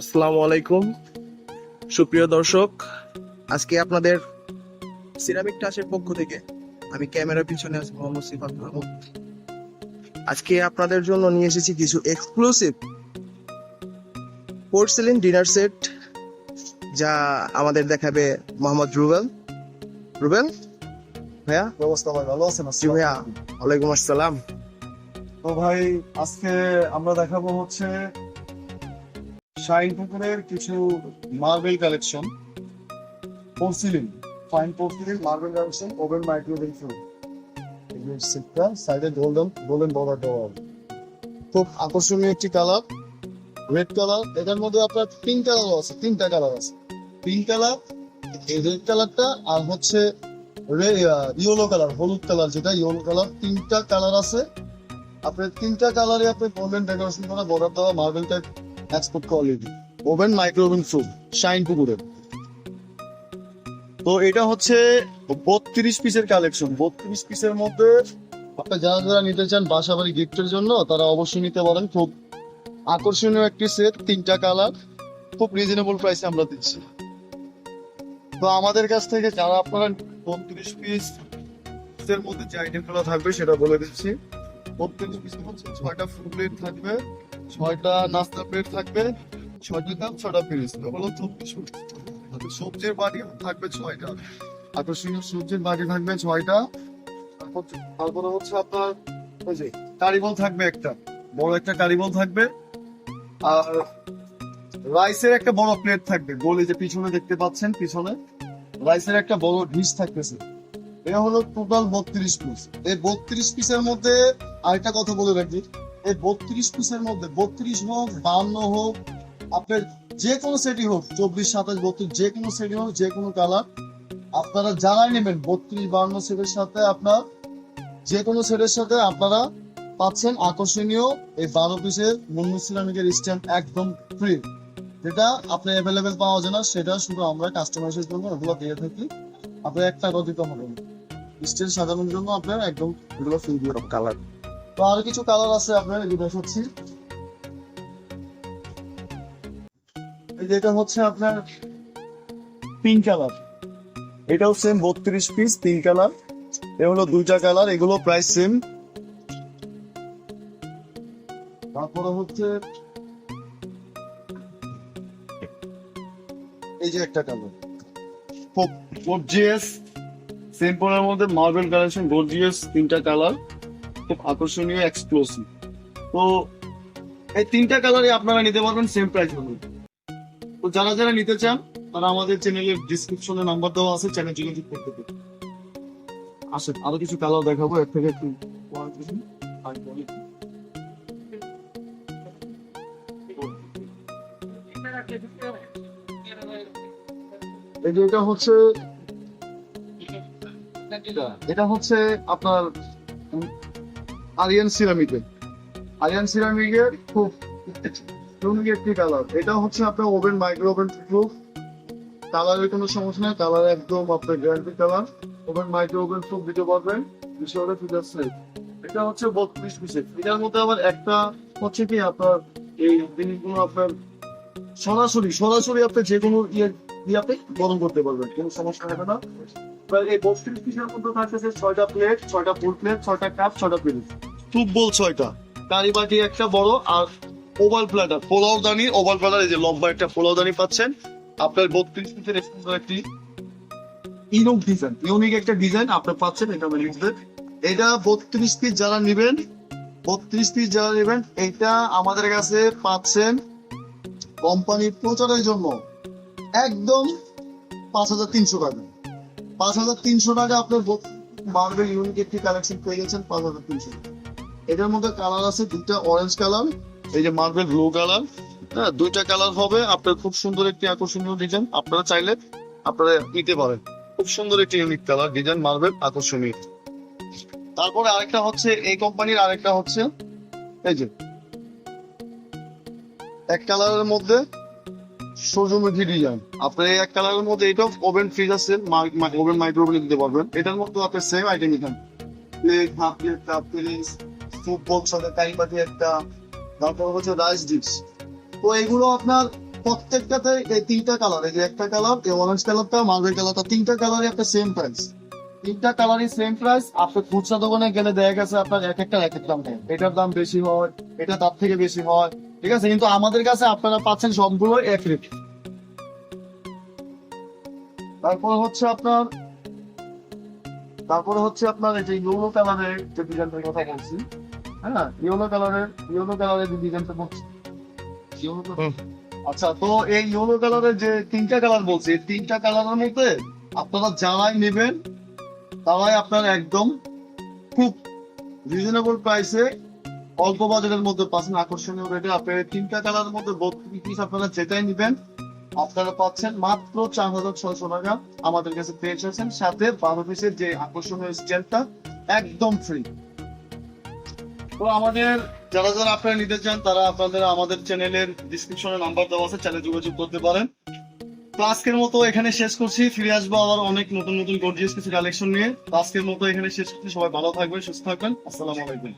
আসসালামু আলাইকুম। সুপ্রিয় দর্শক আজকে আপনাদের সিরামিক টাচের পক্ষ থেকে আমি ক্যামেরার পিছনে আছি মোহাম্মদ সিফাত মাহমুদ। আজকে আপনাদের জন্য নিয়ে এসেছি কিছু এক্সক্লুসিভ পোর্সেলিন ডিনার সেট যা আমাদের দেখাবে মোহাম্মদ রুবেল। রুবেল? ভাইয়া? ব্যবস্থা ভালো আছেন? ভাইয়া ওয়ালাইকুম আসসালাম। তো ভাই আজকে আমরা দেখাবো হচ্ছে শাইন পুকুরের কিছু marble collection porcelain fine porcelain marble collection oven microwave fruit সিটটা সাইডে গোল্ডেন গোল্ডেন বর্ডার দেওয়া খুব আকর্ষণীয় একটি কালার রেড কালার এটার মধ্যে আপনার পিঙ্ক কালারও আছে, তিনটা কালার আছে। পিঙ্ক কালার এই রেড কালারটা আর হচ্ছে ইয়েলো কালার হলুদ কালার যেটা ইয়েলো কালার তিনটা কালার আছে। আপনার তিনটা কালারে আপনি বলবেন ডেকোরেশন করা বর্ডার দেওয়া marble type export quality oven micro oven food shine পুকুরের তো এটা হচ্ছে বত্রিশ পিসের কালেকশন বত্রিশ পিসের মধ্যে যারা যারা নিতে চান বাসা বাড়ি গিফটের জন্য, তারা অবশ্যই নিতে পারেন। খুব আকর্ষণীয় একটি সেট তিনটা কালার খুব রিজনেবল প্রাইসে আমরা দিচ্ছি। তো আমাদের কাছ থেকে যারা আপনারা বত্রিশ পিস এর মধ্যে যে আইটেমগুলো থাকবে, সেটা বলে দিচ্ছি। প্রত্যেক পিসের হচ্ছে ছয়টা ফুল প্লেট থাকবে। ছয়টা নাস্তা প্লেট থাকবে, ছয়টা কাপ ছয়টা পিস হলো চব্বিশ সবজির বাটি থাকবে ছয়টা। আকর্ষণীয় সবজির বাটি থাকবে ছয়টা। তারপরে হচ্ছে আপনার ওই যে কারিবল থাকবে একটা। বড় একটা কারিবল থাকবে। আর রাইসের একটা বড় প্লেট থাকবে। গোলে যে পিছনে দেখতে পাচ্ছেন, পিছনে রাইসের একটা বড় ডিশ থাকতেছে। এটা হলো টোটাল বত্রিশ পিস এই বত্রিশ পিসের মধ্যে আরেকটা কথা বলে রাখি। এই বত্রিশ পিসের মধ্যে, বত্রিশ হোক বান্ন হোক, আপনার যে কোনো সেটই হোক, চব্বিশ, সাতাশ, বত্রিশ, যে কোনো সেটই হোক, যে কোনো কালার আপনারা জানাই নেবেন, বত্রিশ বান্ন সেটের সাথে আপনার, যে কোনো সেটের সাথে আপনারা পাচ্ছেন আকর্ষণীয় এই বারো পিসের মুন্নু সিরামিকের স্ট্যান্ড একদম ফ্রি যেটা আপনার অ্যাভেলেবেল পাওয়া যায় না, সেটা শুধু আমরা কাস্টমাইজের জন্য ওগুলো দিয়ে থাকি। আপনার একটা টাকাও দিতে হবে সাজানোর জন্য আপনার একদম এগুলো ফ্রি দিয়ে কালার তো আরও কিছু কালার আছে আপনার এগুলো দেখাচ্ছি। এটা হচ্ছে আপনার পিঙ্ক কালার এটাও সেম বত্রিশ পিস পিঙ্ক কালার দুইটা কালার এগুলো প্রাইস সেম তারপরে হচ্ছে এই যে একটা কালার গর্জিয়াস সিম্পলের মধ্যে মার্বেল কালেকশন গর্জিয়াস তিনটা কালার খুব আকর্ষণীয় এক্সক্লুসিভ তো এই তিনটা কালারই আপনারা নিতে পারবেন সেম প্রাইস হবে তো যারা যারা নিতে চান, তারা আমাদের চ্যানেলের ডিসক্রিপশনে নাম্বার দেওয়া আছে চ্যানেল যোগাযোগ করতে পারেন। আসেন, আরও কিছু কালার দেখাবো এর থেকে একটু এটা হচ্ছে এটা হচ্ছে আপনার আরিয়ান সিরামিকের আরিয়ান সিরামিকের খুব ইউনিক একটি কালার এটা হচ্ছে আপনার ওভেন মাইক্রো ওভেন প্রুফ কালারের কোনো সমস্যা নেই কালার একদম আপনার guarantee colour oven micro oven proof দিতে পারবেন। বিষয়টা ফিচার সেট এটা হচ্ছে বত্রিশ পিসের এটার মধ্যে আবার একটা হচ্ছে কি আপনার এই জিনিসগুলো আপনার সরাসরি সরাসরি আপনি যে কোনো ইয়ে দিয়ে আপনি গরম করতে পারবেন, কোনো সমস্যা হবে না। এই বত্রিশ পিসের মধ্যে থাকতেছে ছয়টা প্লেট ছয়টা ফুল প্লেট ছয়টা কাপ ছয়টা প্লেট টুপ বল ছয়টা কারি বাটি একটা বড় আর ওভাল প্ল্যাটার। পোলাও দানি ওভাল প্ল্যাটার, এই যে লম্বা একটা পোলাও দানি পাচ্ছেন। আপনার বত্রিশ পিসের একটি ইউনিক ডিজাইন ইউনিক একটা ডিজাইন আপনি পাচ্ছেন, এটা লিখবেন এটা বত্রিশ পিস যারা নেবেন, বত্রিশ পিস যারা নেবেন, এটা আমাদের কাছে পাচ্ছেন কোম্পানির প্রচারের জন্য একদম পাঁচ হাজার তিনশো টাকা। পাঁচ হাজার তিনশো টাকা আপনার মার্বেল ইউনিক একটি কালেকশন পেয়ে গেছেন পাঁচ হাজার তিনশো এটার মধ্যে কালার আছে দুইটা অরেঞ্জ কালার এই যে মার্বেল ব্লু কালার হ্যাঁ দুইটা কালার হবে। আপনার খুব সুন্দর একটি আকর্ষণীয় ডিজাইন আপনারা চাইলে আপনারা নিতে পারেন। খুব সুন্দর একটি ইউনিক কালার ডিজাইন মার্বেল আকর্ষণীয়। তারপরে আরেকটা হচ্ছে, এই কোম্পানির আরেকটা হচ্ছে, এই যে, এক কালারের মধ্যে সূর্যমুখী ডিজাইন আপনার এই এক কালারের মধ্যে এটা ওভেন ফ্রিজ আছে ওভেন মাইক্রোওভেন দিতে পারবেন। এটার মধ্যে আপনি সেম আইটেম এখানে plate half plate cup plate soup box পাতি একটা তারপর হচ্ছে রাইস তো এগুলো আপনার প্রত্যেকটাতে এই তিনটা কালার এই যে একটা কালার এই অরেঞ্জ কালারটা কালারটা তিনটা কালারই আপনার সেম প্রাইস তিনটা কালারই সেম প্রাইস আপনি খুচরা দোকানে গেলে দেখা গেছে আপনার এক একটা এক এক দাম এটার দাম বেশি হয়, এটা তার থেকে বেশি হয়, ঠিক আছে? কিন্তু আমাদের কাছে আপনারা পাচ্ছেন সবগুলো এক রেট। তারপর হচ্ছে আপনার তারপরে হচ্ছে আপনার এই যে ইয়েলো কালারের যে ডিজাইনটার কথা বলছি হ্যাঁ ইয়েলো কালারের ইয়েলো কালারের যে ডিজাইনটা বলছি। আচ্ছা তো এই ইয়েলো কালারের যে তিনটা কালার বলছি এই তিনটা কালারের মধ্যে আপনারা যারাই নেবেন তারাই আপনার একদম খুব রিজনেবল প্রাইসে অল্প বাজারের মধ্যে পাচ্ছেন। আকর্ষণীয় রেটে আপনার এই তিনটা কালারের মধ্যে বত্রিশ পিস আপনারা যেটাই নেবেন আপনারা পাচ্ছেন মাত্র চার হাজার ছয়শো টাকা। আমাদের কাছে পেয়ে এসেছেন সাথে বারো পিসের যে আকর্ষণীয় স্ট্যান্ডটা একদম ফ্রি তো আমাদের যারা যারা আপনারা নিতে চান, তারা আপনাদের আমাদের চ্যানেলের ডিসক্রিপশনে নাম্বার দেওয়া আছে চ্যানেলে যোগাযোগ করতে পারেন। তো আজকের মতো এখানে শেষ করছি। ফিরে আসব আবার অনেক নতুন নতুন গর্জিয়াস কিছু কালেকশন নিয়ে। আজকের মতো এখানে শেষ করছি। সবাই ভালো থাকবেন, সুস্থ থাকবেন। আসসালামু আলাইকুম।